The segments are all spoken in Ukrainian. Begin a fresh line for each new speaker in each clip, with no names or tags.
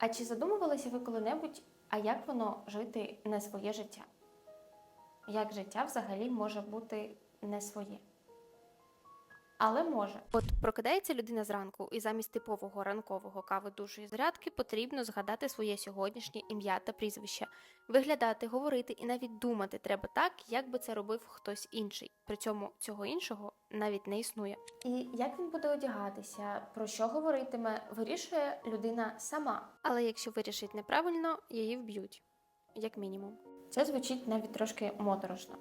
А чи задумувалися ви коли-небудь, а як воно жити не своє життя? Як життя взагалі може бути не своє? Але може.
От прокидається людина зранку, і замість типового ранкового кави душу і зарядки потрібно згадати своє сьогоднішнє ім'я та прізвище, виглядати, говорити і навіть думати треба так, як би це робив хтось інший. При цьому цього іншого навіть не існує.
І як він буде одягатися, про що говоритиме, вирішує людина сама.
Але якщо вирішить неправильно, її вб'ють, як мінімум.
Це звучить навіть трошки моторошно,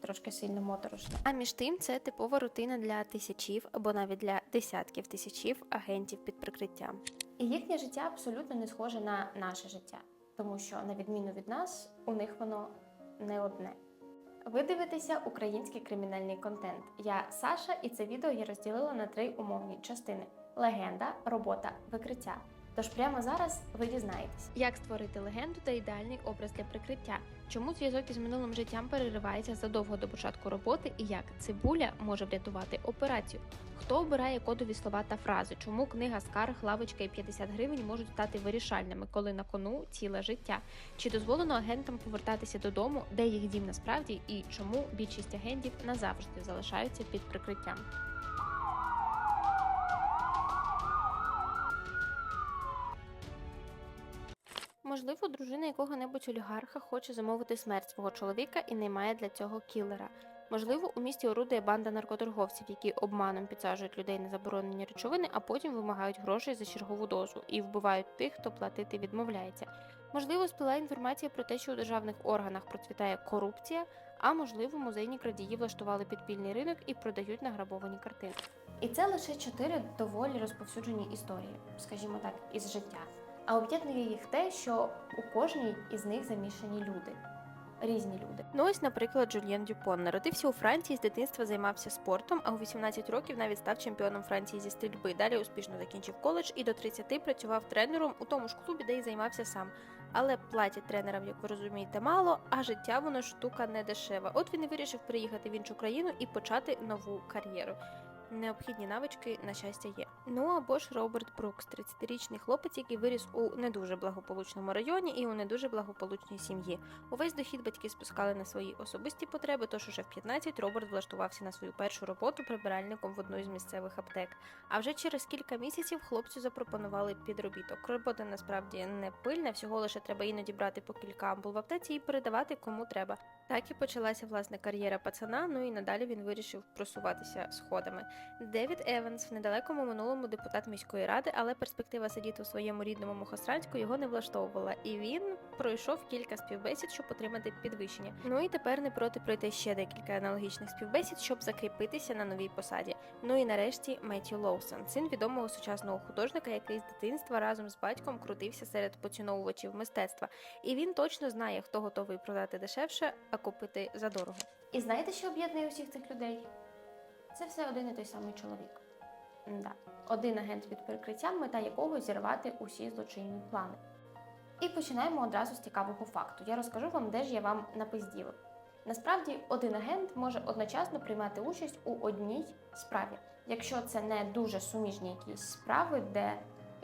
трошки сильно моторошно.
А між тим, це типова рутина для тисячів або навіть для десятків тисячів агентів під прикриттям.
І їхнє життя абсолютно не схоже на наше життя, тому що, на відміну від нас, у них воно не одне. Ви дивитеся український кримінальний контент. Я Саша, і це відео я розділила на три умовні частини: легенда, робота, викриття. Тож прямо зараз ви дізнаєтесь.
Як створити легенду та ідеальний образ для прикриття? Чому зв'язок із минулим життям переривається задовго до початку роботи і як цибуля може врятувати операцію? Хто обирає кодові слова та фрази? Чому книга скарг, лавочка і 50 гривень можуть стати вирішальними, коли на кону ціле життя? Чи дозволено агентам повертатися додому, де їх дім насправді, і чому більшість агентів назавжди залишаються під прикриттям? Можливо, дружина якого-небудь олігарха хоче замовити смерть свого чоловіка і наймає для цього кілера. Можливо, у місті орудує банда наркоторговців, які обманом підсаджують людей на заборонені речовини, а потім вимагають грошей за чергову дозу і вбивають тих, хто платити відмовляється. Можливо, сплила інформація про те, що у державних органах процвітає корупція, а можливо, музейні крадії влаштували підпільний ринок і продають награбовані картини.
І це лише чотири доволі розповсюджені історії, скажімо так, із життя. А об'єднує їх те, що у кожній із них замішані люди, різні люди.
Ну ось, наприклад, Жюльєн Дюпон народився у Франції, з дитинства займався спортом, а у 18 років навіть став чемпіоном Франції зі стрільби. Далі успішно закінчив коледж і до 30 працював тренером у тому ж клубі, де й займався сам. Але платять тренерам, як ви розумієте, мало, а життя воно штука не дешева. От він і вирішив приїхати в іншу країну і почати нову кар'єру. Необхідні навички, на щастя, є. Ну або ж Роберт Брукс, 30-річний хлопець, який виріс у не дуже благополучному районі і у не дуже благополучній сім'ї. Увесь дохід батьки спускали на свої особисті потреби, тож уже в 15 Роберт влаштувався на свою першу роботу прибиральником в одну із місцевих аптек. А вже через кілька місяців хлопцю запропонували підробіток. Робота насправді не пильна, всього лише треба іноді брати по кілька ампул в аптеці і передавати кому треба. Так і почалася власне кар'єра пацана. Ну і надалі він вирішив просуватися сходами. Девід Еванс в недалекому минулому депутат міської ради, але перспектива сидіти у своєму рідному Мухосранську його не влаштовувала, і він пройшов кілька співбесід, щоб отримати підвищення. Ну і тепер не проти пройти ще декілька аналогічних співбесід, щоб закріпитися на новій посаді. Ну і нарешті Меттью Лоусон, син відомого сучасного художника, який з дитинства разом з батьком крутився серед поціновувачів мистецтва. І він точно знає, хто готовий продати дешевше, а купити задорого.
І знаєте, що об'єднує усіх цих людей? Це все один і той самий чоловік. Да. Один агент під прикриттям, мета якого зірвати усі злочинні плани. І починаємо одразу з цікавого факту. Я розкажу вам, де ж я вам напизділа. Насправді, один агент може одночасно приймати участь у одній справі, якщо це не дуже суміжні якісь справи, де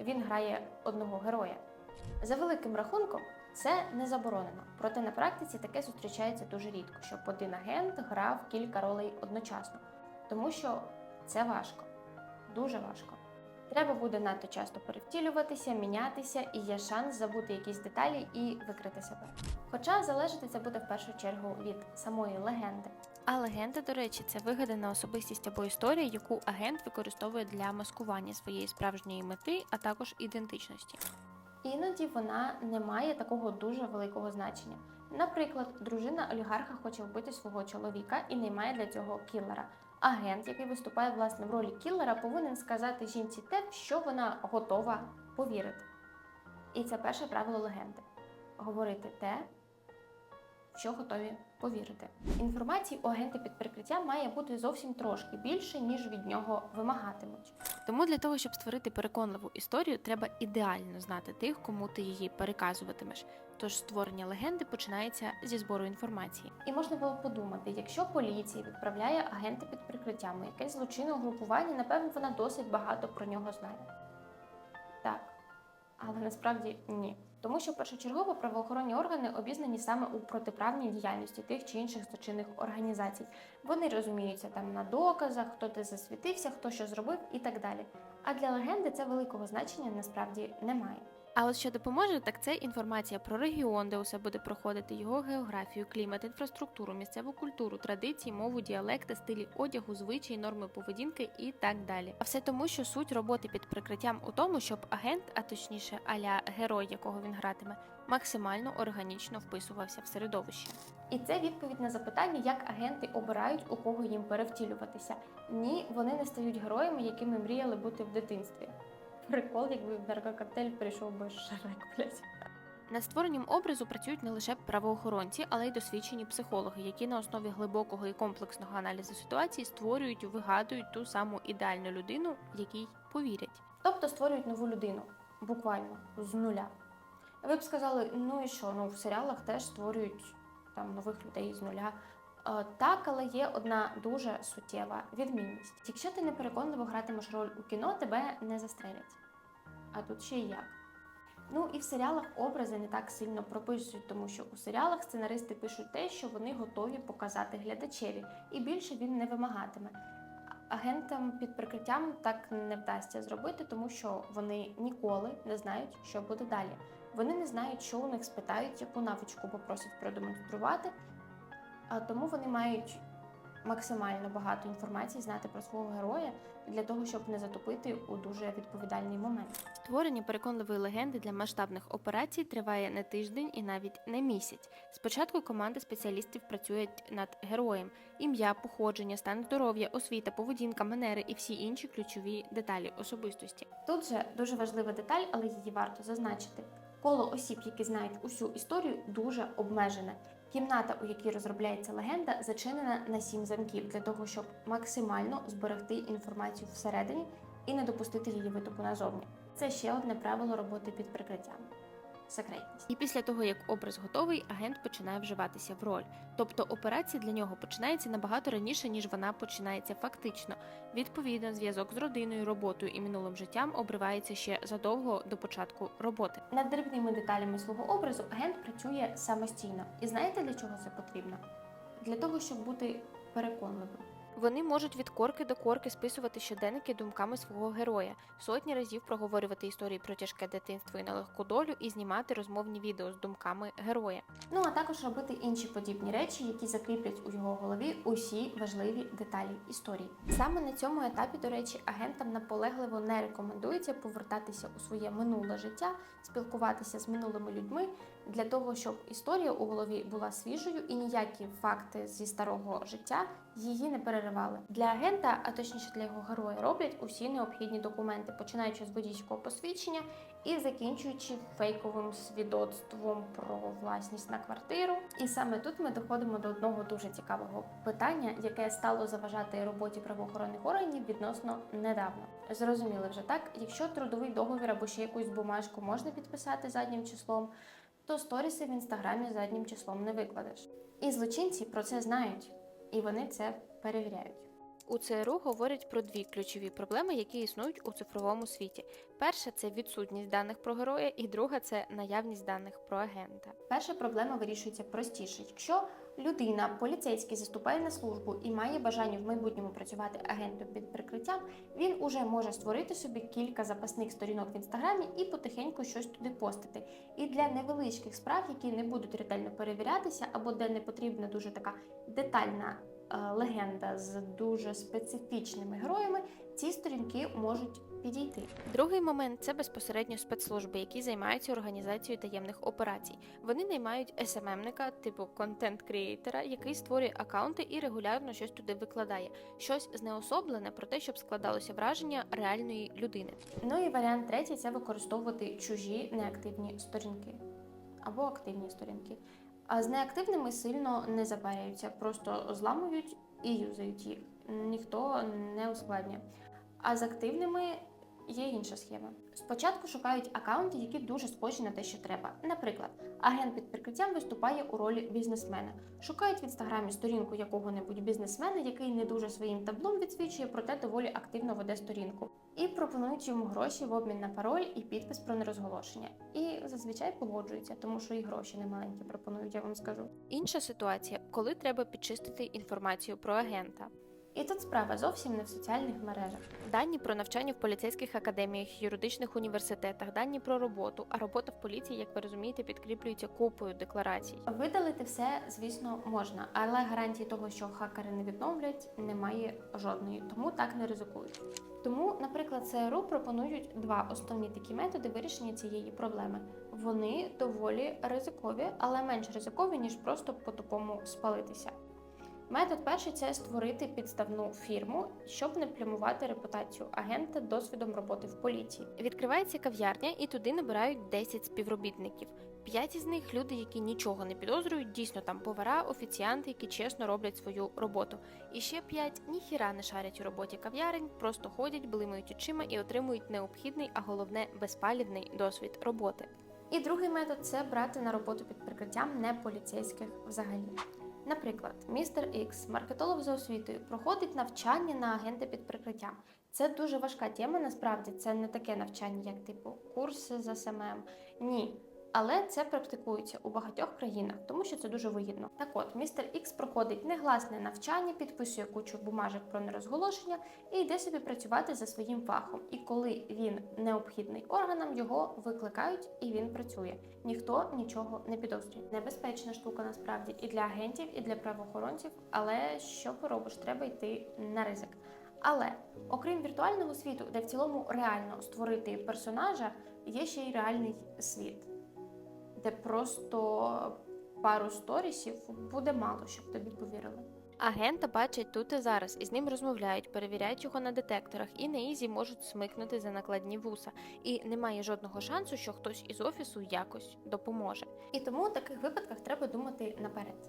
він грає одного героя. За великим рахунком, це не заборонено. Проте на практиці таке зустрічається дуже рідко, щоб один агент грав кілька ролей одночасно, тому що це важко, дуже важко. Треба буде надто часто перевтілюватися, мінятися, і є шанс забути якісь деталі і викрити себе. Хоча залежати це буде в першу чергу від самої легенди.
А легенда, до речі, це вигадана особистість або історія, яку агент використовує для маскування своєї справжньої мети, а також ідентичності.
Іноді вона не має такого дуже великого значення. Наприклад, дружина олігарха хоче вбити свого чоловіка і наймає для цього кілера. Агент, який виступає власне в ролі кілера, повинен сказати жінці те, що вона готова повірити. І це перше правило легенди говорити те, що готові повірити. Інформації у агента під прикриттям має бути зовсім трошки більше, ніж від нього вимагатимуть.
Тому для того, щоб створити переконливу історію, треба ідеально знати тих, кому ти її переказуватимеш. Тож створення легенди починається зі збору інформації.
І можна було подумати, якщо поліція відправляє агента під прикриттям якесь злочинне угрупування, напевно, вона досить багато про нього знає. Так, але насправді ні. Тому що першочергово правоохоронні органи обізнані саме у протиправній діяльності тих чи інших злочинних організацій. Вони розуміються там на доказах, хто де засвітився, хто що зробив і так далі. А для легенди це великого значення насправді немає.
А от що допоможе, так це інформація про регіон, де усе буде проходити, його географію, клімат, інфраструктуру, місцеву культуру, традиції, мову, діалекти, стилі одягу, звичаї, норми поведінки і так далі. А все тому, що суть роботи під прикриттям у тому, щоб агент, а точніше аля герой, якого він гратиме, максимально органічно вписувався в середовище.
І це відповідь на запитання, як агенти обирають, у кого їм перевтілюватися. Ні, вони не стають героями, якими мріяли бути в дитинстві. Прикол, якби в наркокартель прийшов би Шрек, блядь.
Над створенням образу працюють не лише правоохоронці, але й досвідчені психологи, які на основі глибокого і комплексного аналізу ситуації створюють, вигадують ту саму ідеальну людину, якій повірять.
Тобто створюють нову людину, буквально з нуля. Ви б сказали, ну і що? Ну в серіалах теж створюють там нових людей з нуля. Е, Так, але є одна дуже суттєва відмінність. Якщо ти непереконливо гратимеш роль у кіно, тебе не застрелять. А тут ще й як. Ну і в серіалах образи не так сильно прописують, тому що у серіалах сценаристи пишуть те, що вони готові показати глядачеві, і більше він не вимагатиме. Агентам під прикриттям так не вдасться зробити, тому що вони ніколи не знають, що буде далі. Вони не знають, що у них спитають, яку навичку попросять продемонструвати, тому вони мають максимально багато інформації знати про свого героя для того, щоб не затопити у дуже відповідальний момент.
Створення переконливої легенди для масштабних операцій триває не тиждень і навіть не місяць. Спочатку команда спеціалістів працюють над героєм: ім'я, походження, стан здоров'я, освіта, поведінка, манери і всі інші ключові деталі особистості.
Тут же дуже важлива деталь, але її варто зазначити. Коло осіб, які знають усю історію, дуже обмежене. Кімната, у якій розробляється легенда, зачинена на сім замків для того, щоб максимально зберегти інформацію всередині і не допустити її витоку назовні. Це ще одне правило роботи під прикриттям секретність.
І після того, як образ готовий, агент починає вживатися в роль. Тобто операція для нього починається набагато раніше, ніж вона починається фактично. Відповідно, зв'язок з родиною, роботою і минулим життям обривається ще задовго до початку роботи.
Над дрібними деталями свого образу агент працює самостійно. І знаєте для чого це потрібно? Для того, щоб бути переконливим.
Вони можуть від корки до корки списувати щоденники думками свого героя, сотні разів проговорювати історії про тяжке дитинство і нелегку долю і знімати розмовні відео з думками героя.
Ну а також робити інші подібні речі, які закріплять у його голові усі важливі деталі історії. Саме на цьому етапі, до речі, агентам наполегливо не рекомендується повертатися у своє минуле життя, спілкуватися з минулими людьми для того, щоб історія у голові була свіжою і ніякі факти зі старого життя її не переривали. Для агента, а точніше для його героя, роблять усі необхідні документи, починаючи з водійського посвідчення і закінчуючи фейковим свідоцтвом про власність на квартиру. І саме тут ми доходимо до одного дуже цікавого питання, яке стало заважати роботі правоохоронних органів відносно недавно. Зрозуміли вже так, якщо трудовий договір або ще якусь бумажку можна підписати заднім числом, то сторіси в інстаграмі заднім числом не викладеш. І злочинці про це знають, і вони це перевіряють.
У ЦРУ говорять про дві ключові проблеми, які існують у цифровому світі. Перша це відсутність даних про героя, і друга це наявність даних про агента.
Перша проблема вирішується простіше. Якщо людина, поліцейський, заступає на службу і має бажання в майбутньому працювати агентом під прикриттям, він уже може створити собі кілька запасних сторінок в інстаграмі і потихеньку щось туди постити. І для невеличких справ, які не будуть ретельно перевірятися, або де не потрібна дуже така детальна е, легенда з дуже специфічними героями, ці сторінки можуть підійти.
Другий момент це безпосередньо спецслужби, які займаються організацією таємних операцій. Вони наймають СММника, типу контент-крієйтера, який створює акаунти і регулярно щось туди викладає. Щось знеособлене про те, щоб складалося враження реальної людини.
Ну і варіант третій це використовувати чужі неактивні сторінки або активні сторінки. А з неактивними сильно не запаряються, просто зламують і юзають їх. Ніхто не ускладнює. А з активними Є інша схема. Спочатку шукають акаунти, які дуже схожі на те, що треба. Наприклад, агент під прикриттям виступає у ролі бізнесмена. Шукають в інстаграмі сторінку якого-небудь бізнесмена, який не дуже своїм таблом відсвічує, проте доволі активно веде сторінку. І пропонують йому гроші в обмін на пароль і підпис про нерозголошення. І зазвичай погоджуються, тому що і гроші немаленькі пропонують, я вам скажу.
Інша ситуація, коли треба підчистити інформацію про агента.
І тут справа зовсім не в соціальних мережах.
Дані про навчання в поліцейських академіях, юридичних університетах, дані про роботу. А робота в поліції, як ви розумієте, підкріплюється купою декларацій.
Видалити все, звісно, можна, але гарантії того, що хакери не відновлять, немає жодної, тому так не ризикують. Тому, наприклад, ЦРУ пропонують два основні такі методи вирішення цієї проблеми. Вони доволі ризикові, але менш ризикові, ніж просто по-тупому спалитися. Метод перший це створити підставну фірму, щоб не плямувати репутацію агента досвідом роботи в поліції.
Відкривається кав'ярня, і туди набирають 10 співробітників. П'ять із них люди, які нічого не підозрюють, дійсно там повара, офіціанти, які чесно роблять свою роботу. І ще п'ять ніхіра не шарять у роботі кав'ярень, просто ходять, блимають очима і отримують необхідний, а головне безпалівний досвід роботи.
І другий метод це брати на роботу під прикриттям не поліцейських взагалі. Наприклад, містер Ікс, маркетолог за освітою, проходить навчання на агента під прикриттям. Це дуже важка тема, насправді це не таке навчання, як типу курси за СММ. Ні. Але це практикується у багатьох країнах, тому що це дуже вигідно. Так от, містер Ікс проходить негласне навчання, підписує кучу бумажок про нерозголошення і йде собі працювати за своїм фахом. І коли він необхідний органам, його викликають і він працює. Ніхто нічого не підозрює. Небезпечна штука насправді і для агентів, і для правоохоронців. Але що поробиш, треба йти на ризик. Але окрім віртуального світу, де в цілому реально створити персонажа, є ще й реальний світ, де просто пару сторісів буде мало, щоб тобі повірили.
Агента бачать тут і зараз, і з ним розмовляють, перевіряють його на детекторах, і на ізі можуть смикнути за накладні вуса. І немає жодного шансу, що хтось із офісу якось допоможе.
І тому у таких випадках треба думати наперед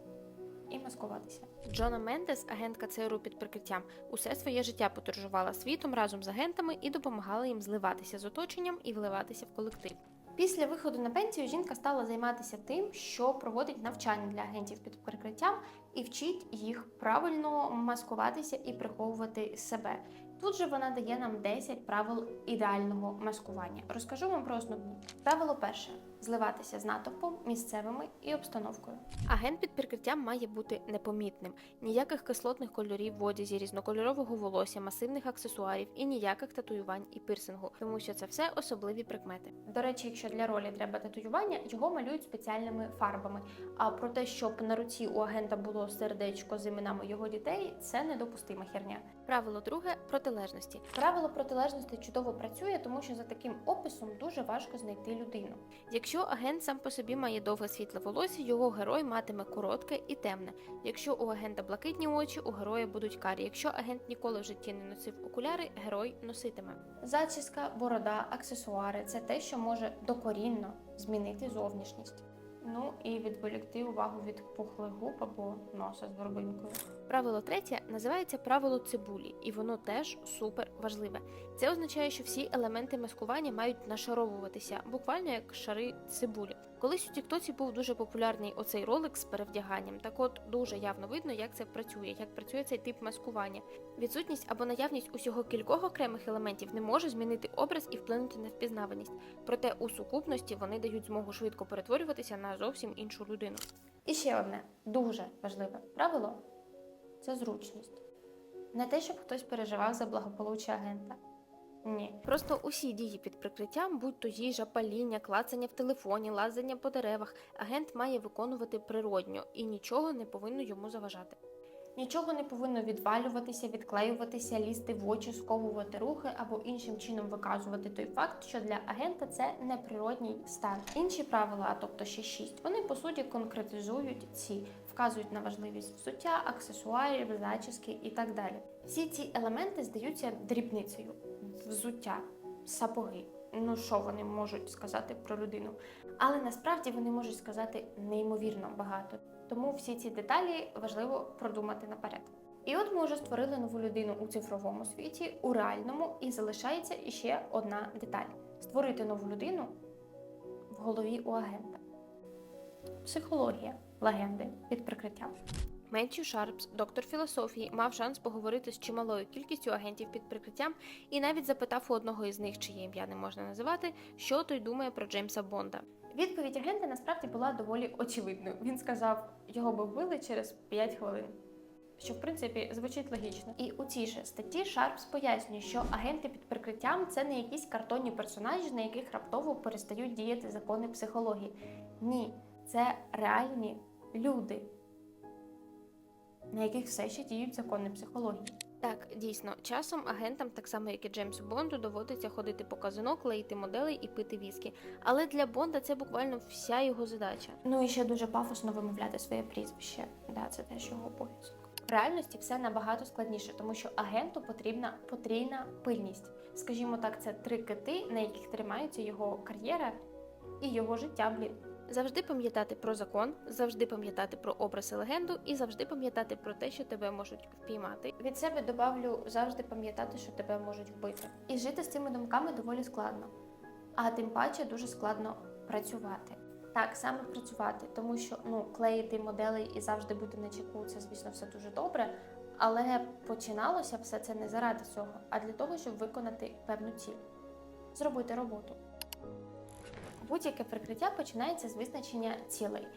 і маскуватися.
Джона Мендес, агентка ЦРУ під прикриттям, усе своє життя подорожувала світом разом з агентами і допомагала їм зливатися з оточенням і вливатися в колектив.
Після виходу на пенсію жінка стала займатися тим, що проводить навчання для агентів під прикриттям і вчить їх правильно маскуватися і приховувати себе. Тут же вона дає нам 10 правил ідеального маскування. Розкажу вам про основні. Правило перше: зливатися з натовпом, місцевими і обстановкою.
Агент під прикриттям має бути непомітним. Ніяких кислотних кольорів в одязі, різнокольорового волосся, масивних аксесуарів і ніяких татуювань і пирсингу, тому що це все особливі прикмети.
До речі, якщо для ролі треба татуювання, його малюють спеціальними фарбами. А про те, щоб на руці у агента було сердечко з іменами його дітей, це недопустима херня.
Правило друге протилежності.
Правило протилежності чудово працює, тому що за таким описом дуже важко знайти людину.
Якщо агент сам по собі має довге світле волосся, його герой матиме коротке і темне. Якщо у агента блакитні очі, у героя будуть карі. Якщо агент ніколи в житті не носив окуляри, герой носитиме.
Зачіска, борода, аксесуари це те, що може докорінно змінити зовнішність. Ну і відволікти увагу від пухлих губ або носа з горбинкою.
Правило третє називається правило цибулі, і воно теж супер важливе. Це означає, що всі елементи маскування мають нашаровуватися, буквально як шари цибулі. Колись у Тіктоці був дуже популярний оцей ролик з перевдяганням. Так от дуже явно видно, як це працює, як працює цей тип маскування. Відсутність або наявність усього кількох окремих елементів не може змінити образ і вплинути на впізнаваність. Проте у сукупності вони дають змогу швидко перетворюватися на зовсім іншу людину.
І ще одне дуже важливе правило це зручність. Не те, щоб хтось переживав за благополуччя агента. Ні.
Просто усі дії під прикриттям, будь то їжа, паління, клацання в телефоні, лазання по деревах, агент має виконувати природньо і нічого не повинно йому заважати.
Нічого не повинно відвалюватися, відклеюватися, лізти в очі, сковувати рухи або іншим чином виказувати той факт, що для агента це неприродній стан. Інші правила, а тобто ще шість, вони по суті конкретизують ці, вказують на важливість взуття, аксесуарів, зачіски і так далі. Всі ці елементи здаються дрібницею: взуття, сапоги. Ну що вони можуть сказати про людину? Але насправді вони можуть сказати неймовірно багато. Тому всі ці деталі важливо продумати наперед. І от ми вже створили нову людину у цифровому світі, у реальному, і залишається іще одна деталь: створити нову людину в голові у агента. Психологія легенди під прикриттям.
Меттью Шарпс, доктор філософії, мав шанс поговорити з чималою кількістю агентів під прикриттям і навіть запитав у одного із них, чиє ім'я не можна називати, що той думає про Джеймса Бонда.
Відповідь агента насправді була доволі очевидною. Він сказав, його би вбили через 5 хвилин. Що в принципі звучить логічно. І у цій же статті Шарпс пояснює, що агенти під прикриттям це не якісь картонні персонажі, на яких раптово перестають діяти закони психології. Ні, це реальні люди, на яких все ще діють закони психології.
Так, дійсно, часом агентам, так само як і Джеймсу Бонду, доводиться ходити по казино, клеїти моделей і пити віскі. Але для Бонда це буквально вся його задача.
Ну і ще дуже пафосно вимовляти своє прізвище. Да, це теж його обов'язок. В реальності все набагато складніше, тому що агенту потрібна потрійна пильність. Скажімо так, це три кити, на яких тримається його кар'єра і його життя, блін.
Завжди пам'ятати про закон, завжди пам'ятати про образ і легенду, і завжди пам'ятати про те, що тебе можуть впіймати.
Від себе добавлю завжди пам'ятати, що тебе можуть вбити. І жити з цими думками доволі складно. А тим паче дуже складно працювати. Так, саме працювати, тому що ну, клеїти моделей і завжди бути на чеку, це, звісно, все дуже добре. Але починалося все це не заради цього, а для того, щоб виконати певну ціль, зробити роботу. Будь-яке прикриття починається з визначення цілей.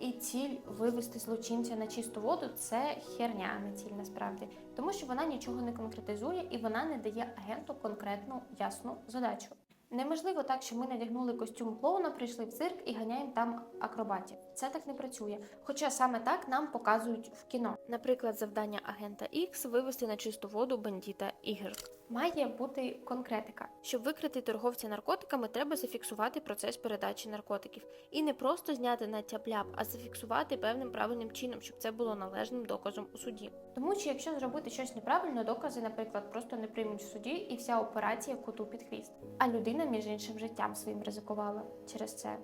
І ціль вивести злочинця на чисту воду це херня, не ціль насправді, тому що вона нічого не конкретизує і вона не дає агенту конкретну ясну задачу. Неможливо так, що ми надягнули костюм клоуна, прийшли в цирк і ганяємо там акробатів. Це так не працює. Хоча саме так нам показують в кіно.
Наприклад, завдання агента X вивести на чисту воду бандіта Y.
Має бути конкретика.
Щоб викрити торговця наркотиками, треба зафіксувати процес передачі наркотиків. І не просто зняти на тяп-ляп, а зафіксувати певним правильним чином, щоб це було належним доказом у суді.
Тому що якщо зробити щось неправильно, докази, наприклад, просто не приймуть в суді, і вся операція коту під хвіст. А людина, між іншим, життям своїм ризикувала через це.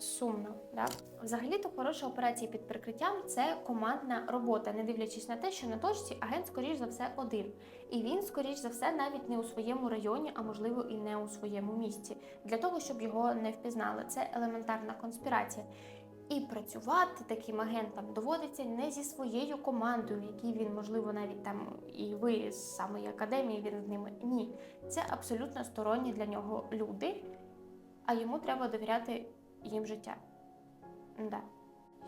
Сумно, да? Взагалі-то хороша операція під прикриттям це командна робота, не дивлячись на те, що на точці агент, скоріш за все, один. І він, скоріш за все, навіть не у своєму районі, а можливо і не у своєму місті, для того, щоб його не впізнали. Це елементарна конспірація. І працювати таким агентам доводиться не зі своєю командою, якій він, можливо, навіть там і ви з самої академії він з ними. Ні, це абсолютно сторонні для нього люди, а йому треба довіряти їм життя. Да,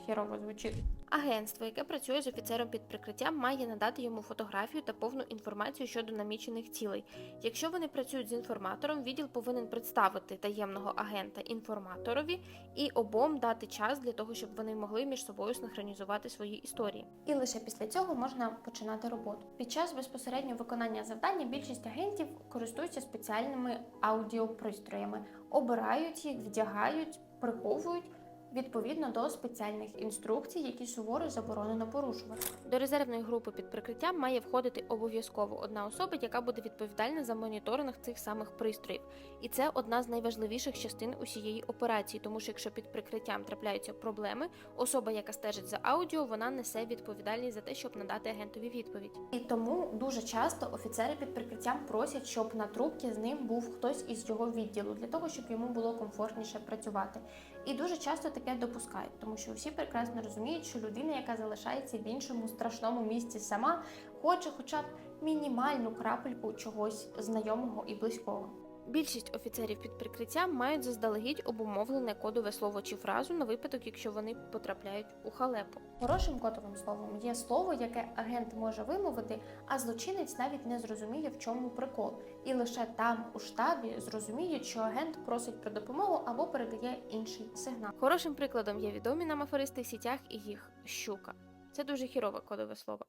хірово звучить.
Агентство, яке працює з офіцером під прикриттям, має надати йому фотографію та повну інформацію щодо намічених цілей. Якщо вони працюють з інформатором, відділ повинен представити таємного агента інформаторові і обом дати час для того, щоб вони могли між собою синхронізувати свої історії.
І лише після цього можна починати роботу. Під час безпосереднього виконання завдання більшість агентів користуються спеціальними аудіопристроями, обирають їх, вдягають, приховують відповідно до спеціальних інструкцій, які суворо заборонено порушувати.
До резервної групи під прикриттям має входити обов'язково одна особа, яка буде відповідальна за моніторинг цих самих пристроїв. І це одна з найважливіших частин усієї операції, тому що якщо під прикриттям трапляються проблеми, особа, яка стежить за аудіо, вона несе відповідальність за те, щоб надати агентові відповідь.
І тому дуже часто офіцери під прикриттям просять, щоб на трубці з ним був хтось із його відділу, для того, щоб йому було комфортніше працювати. І дуже часто таке допускають, тому що всі прекрасно розуміють, що людина, яка залишається в іншому страшному місці сама, хоче хоча б мінімальну крапельку чогось знайомого і близького.
Більшість офіцерів під прикриттям мають заздалегідь обумовлене кодове слово чи фразу на випадок, якщо вони потрапляють у халепу.
Хорошим кодовим словом є слово, яке агент може вимовити, а злочинець навіть не зрозуміє, в чому прикол. І лише там, у штабі, зрозуміють, що агент просить про допомогу або передає інший сигнал.
Хорошим прикладом є відомі нам аферисти в сітях і їх щука. Це дуже хірове кодове слово.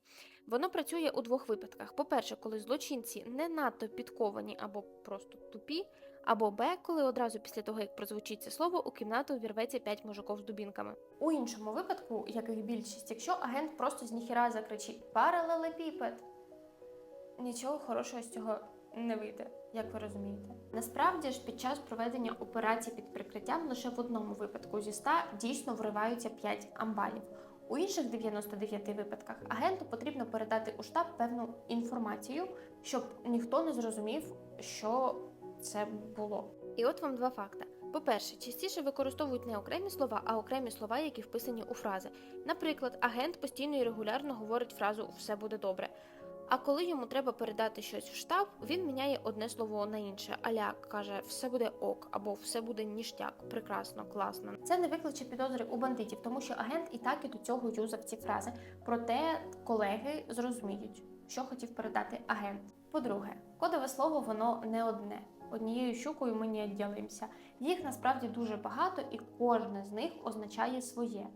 Воно працює у двох випадках: по-перше, коли злочинці не надто підковані або просто тупі, або Б, коли одразу після того, як прозвучить це слово, у кімнату вірветься п'ять мужиків з дубінками.
У іншому випадку, як і більшість, якщо агент просто з ніхіра закричить паралелепіпед, нічого хорошого з цього не вийде, як ви розумієте. Насправді ж, під час проведення операції під прикриттям лише в одному випадку зі 100 дійсно вриваються 5 амбалів. У інших 99 випадках агенту потрібно передати у штаб певну інформацію, щоб ніхто не зрозумів, що це було.
І от вам два факти. По-перше, частіше використовують не окремі слова, а окремі слова, які вписані у фрази. Наприклад, агент постійно і регулярно говорить фразу Все буде добре. А коли йому треба передати щось в штаб, він міняє одне слово на інше. Аля каже Все буде ок або все буде ніштяк, прекрасно, класно.
Це не викличе підозри у бандитів, тому що агент і так і до цього юзав ці фрази. Проте колеги зрозуміють, що хотів передати агент. По-друге, кодове слово воно не одне. Однією щукою ми не відділимося. Їх насправді дуже багато, і кожне з них означає своє.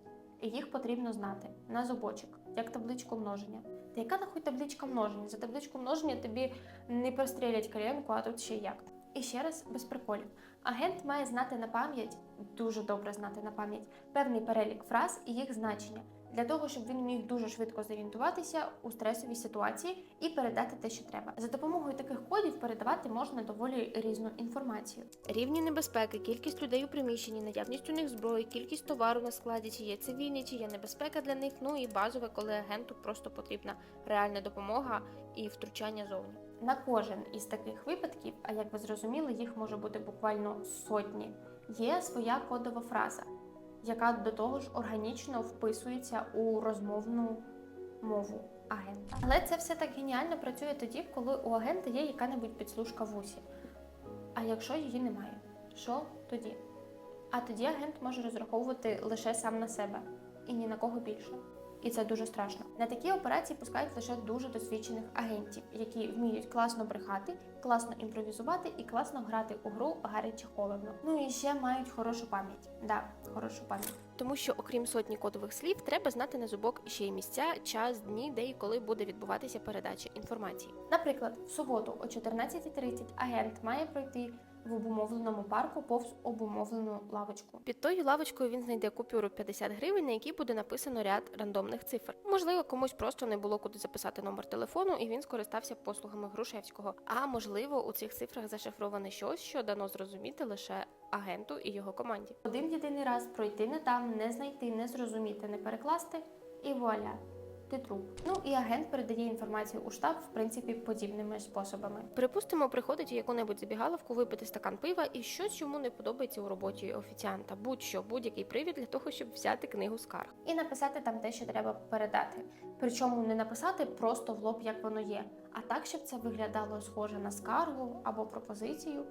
І їх потрібно знати на зубочок, як табличку множення. Та яка нахуй табличка множення? За табличку множення тобі не прострілять коленку, а тут ще як. І ще раз без приколів. Агент має знати на пам'ять, дуже добре знати на пам'ять, певний перелік фраз і їх значення для того, щоб він міг дуже швидко зорієнтуватися у стресовій ситуації і передати те, що треба. За допомогою таких кодів передавати можна доволі різну інформацію.
Рівні небезпеки, кількість людей у приміщенні, наявність у них зброї, кількість товару на складі, чи є цивільні, чи є небезпека для них. Ну і базове, коли агенту просто потрібна реальна допомога і втручання зовні.
На кожен із таких випадків, а як ви зрозуміли, їх може бути буквально сотні, є своя кодова фраза, яка до того ж органічно вписується у розмовну мову агента. Але це все так геніально працює тоді, коли у агента є яка-небудь підслужка в усі. А якщо її немає, що тоді? А тоді агент може розраховувати лише сам на себе і ні на кого більше. І це дуже страшно. На такі операції пускають лише дуже досвідчених агентів, які вміють класно брехати, класно імпровізувати і класно грати у гру гаряче холодно. Ну і ще мають хорошу пам'ять. Да, хорошу пам'ять.
Тому що, окрім сотні кодових слів, треба знати на зубок ще й місця, час, дні, де і коли буде відбуватися передача інформації.
Наприклад, в суботу о 14.30 агент має пройти в обумовленому парку повз обумовлену лавочку.
Під тою лавочкою він знайде купюру 50 гривень, на якій буде написано ряд рандомних цифр. Можливо, комусь просто не було куди записати номер телефону, і він скористався послугами Грушевського. А можливо, у цих цифрах зашифроване щось, що дано зрозуміти лише агенту і його команді.
Один єдиний раз пройти не там, не знайти, не зрозуміти, не перекласти, і вуаля. Ти труп. Ну і агент передає інформацію у штаб, в принципі, подібними способами.
Припустимо, приходить у яку-небудь забігаловку випити стакан пива і щось йому не подобається у роботі офіціанта. Будь-що, будь-який привід для того, щоб взяти книгу скарг.
І написати там те, що треба передати. Причому не написати просто в лоб, як воно є, а так, щоб це виглядало схоже на скаргу або пропозицію.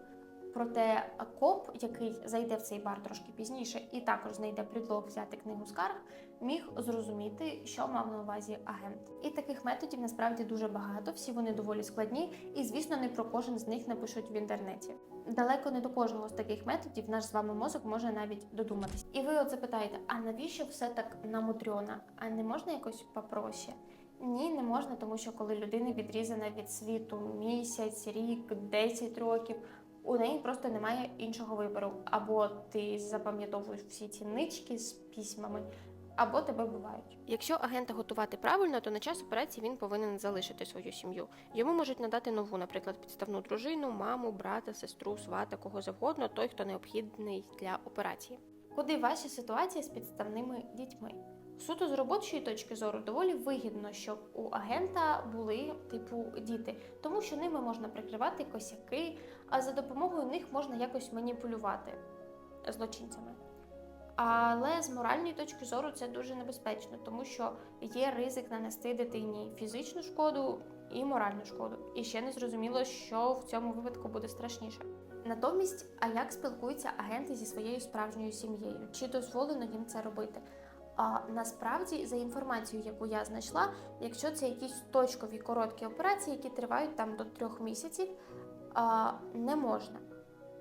Проте коп, який зайде в цей бар трошки пізніше, і також знайде предлог взяти книгу скарг, міг зрозуміти, що мав на увазі агент. І таких методів насправді дуже багато, всі вони доволі складні, і звісно, не про кожен з них напишуть в інтернеті. Далеко не до кожного з таких методів наш з вами мозок може навіть додуматись. І ви от запитаєте, а навіщо все так намудрьона? А не можна якось попроще? Ні, не можна, тому що коли людина відрізана від світу місяць, рік, 10 років, у неї просто немає іншого вибору. Або ти запам'ятовуєш всі ці нички з письмами, або тебе бувають.
Якщо агента готувати правильно, то на час операції він повинен залишити свою сім'ю. Йому можуть надати нову, наприклад, підставну дружину, маму, брата, сестру, свата, кого завгодно, той, хто необхідний для операції.
Куди ваші ситуації з підставними дітьми? Суто з робочої точки зору доволі вигідно, щоб у агента були типу діти, тому що ними можна прикривати косяки, а за допомогою них можна якось маніпулювати злочинцями. Але з моральної точки зору це дуже небезпечно, тому що є ризик нанести дитині фізичну шкоду і моральну шкоду. І ще не зрозуміло, що в цьому випадку буде страшніше. Натомість, а як спілкуються агенти зі своєю справжньою сім'єю? Чи дозволено їм це робити? А насправді, за інформацією, яку я знайшла, якщо це якісь точкові короткі операції, які тривають там до трьох місяців, не можна.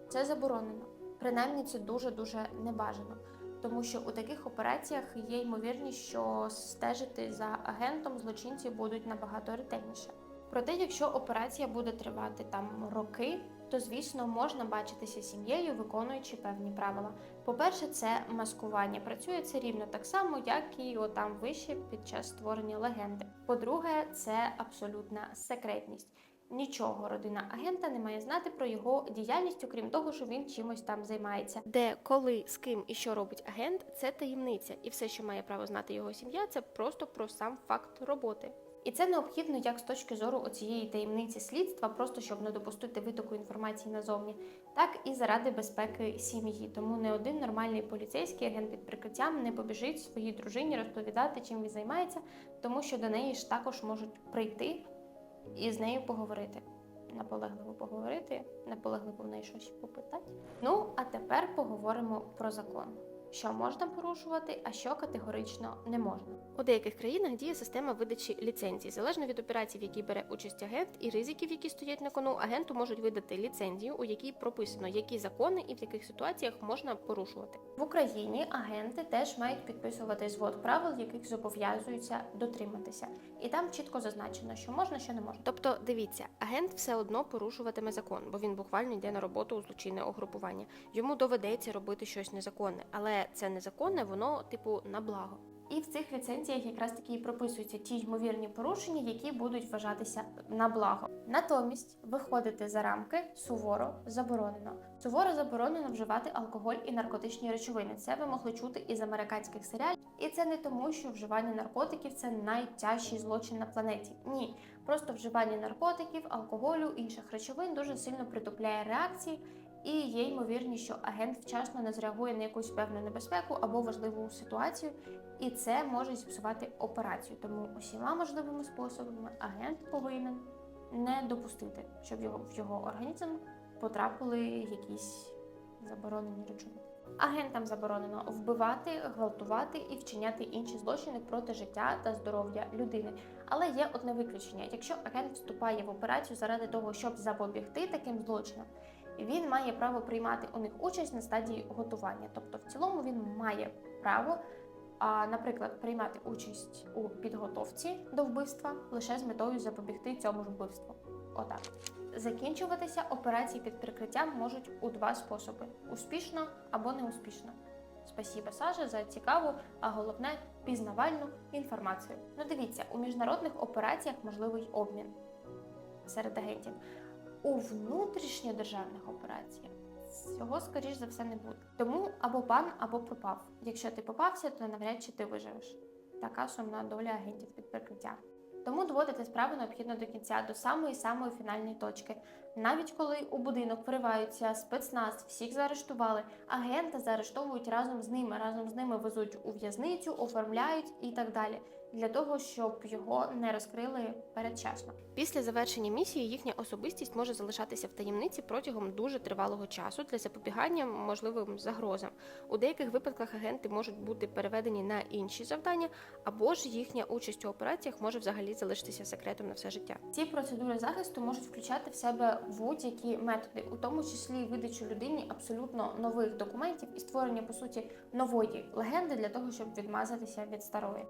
Це заборонено. Принаймні, це дуже дуже небажано. Тому що у таких операціях є ймовірність, що стежити за агентом злочинці будуть набагато ретельніше. Проте, якщо операція буде тривати там роки, то звісно можна бачитися сім'єю, виконуючи певні правила. По-перше, це маскування. Працює це рівно так само, як і отам вище під час створення легенди. По-друге, це абсолютна секретність. Нічого родина агента не має знати про його діяльність, окрім того, що він чимось там займається.
Де, коли, з ким і що робить агент, це таємниця, і все, що має право знати його сім'я, це просто про сам факт роботи.
І це необхідно як з точки зору цієї таємниці слідства, просто щоб не допустити витоку інформації назовні, так і заради безпеки сім'ї. Тому не один нормальний поліцейський агент під прикриттям не побіжить своїй дружині розповідати, чим він займається, тому що до неї ж також можуть прийти і з нею поговорити. Наполегливо поговорити, наполегливо в неї щось попитати. Ну, а тепер поговоримо про закон. Що можна порушувати, а що категорично не можна.
У деяких країнах діє система видачі ліцензій. Залежно від операцій, в якій бере участь агент, і ризиків, які стоять на кону, агенту можуть видати ліцензію, у якій прописано, які закони і в яких ситуаціях можна порушувати.
В Україні агенти теж мають підписувати звод правил, яких зобов'язуються дотриматися. І там чітко зазначено, що можна, що не можна.
Тобто, дивіться, агент все одно порушуватиме закон, бо він буквально йде на роботу у злочинне угрупування. Йому доведеться робити щось незаконне, але це незаконне, воно типу на благо.
І в цих ліцензіях якраз таки і прописуються ті ймовірні порушення, які будуть вважатися на благо. Натомість виходити за рамки суворо заборонено. Суворо заборонено вживати алкоголь і наркотичні речовини. Це ви могли чути із американських серіалів. І це не тому, що вживання наркотиків це найтяжчий злочин на планеті. Ні, просто вживання наркотиків, алкоголю, інших речовин дуже сильно притупляє реакції. І є ймовірність, що агент вчасно не зреагує на якусь певну небезпеку або важливу ситуацію, і це може зіпсувати операцію. Тому усіма можливими способами агент повинен не допустити, щоб його в його організм потрапили якісь заборонені речовини. Агентам заборонено вбивати, гвалтувати і вчиняти інші злочини проти життя та здоров'я людини. Але є одне виключення: якщо агент вступає в операцію заради того, щоб запобігти таким злочинам, він має право приймати у них участь на стадії готування. Тобто, в цілому він має право, наприклад, приймати участь у підготовці до вбивства лише з метою запобігти цьому ж вбивству. Отак. Закінчуватися операції під прикриттям можуть у два способи: успішно або неуспішно. Спасіба, Саша, за цікаву, а головне пізнавальну інформацію. Ну, дивіться, у міжнародних операціях можливий обмін серед агентів. У внутрішньодержавних операціях цього, скоріш за все, не буде. Тому або пан, або пропав. Якщо ти попався, то навряд чи ти виживеш. Така сумна доля агентів під прикриттям. Тому доводити справу необхідно до кінця, до самої самої фінальної точки. Навіть коли у будинок вриваються спецназ, всіх заарештували, агента заарештовують разом з ними, разом з ними везуть у в'язницю, оформляють і так далі, для того, щоб його не розкрили передчасно.
Після завершення місії їхня особистість може залишатися в таємниці протягом дуже тривалого часу для запобігання можливим загрозам. У деяких випадках агенти можуть бути переведені на інші завдання, або ж їхня участь у операціях може взагалі залишитися секретом на все життя.
Ці процедури захисту можуть включати в себе будь-які методи, у тому числі видачу людині абсолютно нових документів і створення по суті нової легенди для того, щоб відмазатися від старої.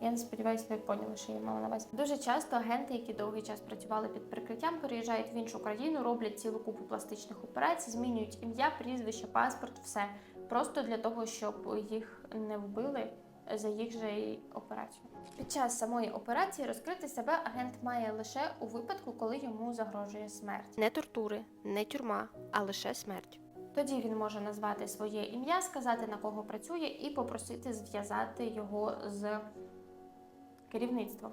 Я не сподіваюся, ви поняли, що я мала на увазі. Дуже часто агенти, які довгий час працювали під прикриттям, переїжджають в іншу країну, роблять цілу купу пластичних операцій, змінюють ім'я, прізвище, паспорт, все просто для того, щоб їх не вбили за їх же операцію. Під час самої операції розкрити себе агент має лише у випадку, коли йому загрожує смерть.
Не тортури, не тюрма, а лише смерть.
Тоді він може назвати своє ім'я, сказати на кого працює, і попросити зв'язати його з керівництвом.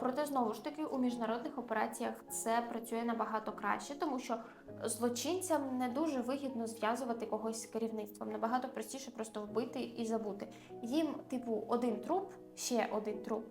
Проте знову ж таки у міжнародних операціях це працює набагато краще, тому що злочинцям не дуже вигідно зв'язувати когось з керівництвом. Набагато простіше просто вбити і забути. Їм, типу, один труп, ще один труп.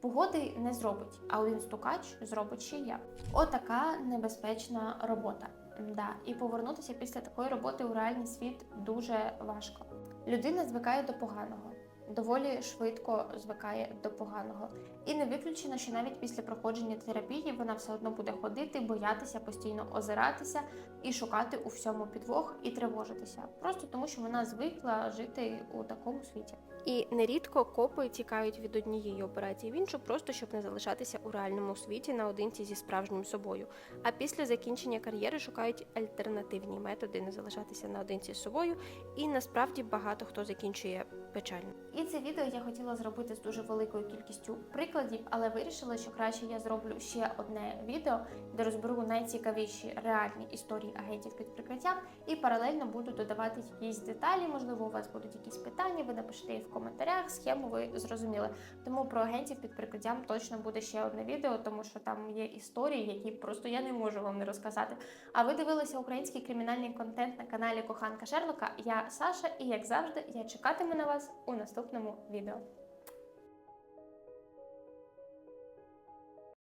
Погоди не зробить, а один стукач зробить ще я. Отака небезпечна робота. Да. І повернутися після такої роботи у реальний світ дуже важко. Людина звикає до поганого, доволі швидко звикає до поганого. І не виключено, що навіть після проходження терапії вона все одно буде ходити, боятися, постійно озиратися і шукати у всьому підвох і тривожитися. Просто тому, що вона звикла жити у такому світі.
І нерідко копи тікають від однієї операції в іншу, просто щоб не залишатися у реальному світі наодинці зі справжнім собою. А після закінчення кар'єри шукають альтернативні методи не залишатися наодинці з собою. І насправді багато хто закінчує печально.
І це відео я хотіла зробити з дуже великою кількістю прикладів, але вирішила, що краще я зроблю ще одне відео, де розберу найцікавіші реальні історії агентів під прикриттям, і паралельно буду додавати якісь деталі. Можливо, у вас будуть якісь питання. Ви напишете їх коментарях. Схему ви зрозуміли. Тому про агентів під прикриттям точно буде ще одне відео, тому що там є історії, які просто я не можу вам не розказати. А ви дивилися український кримінальний контент на каналі Коханка Шерлока. Я Саша, і як завжди, я чекатиму на вас у наступному відео.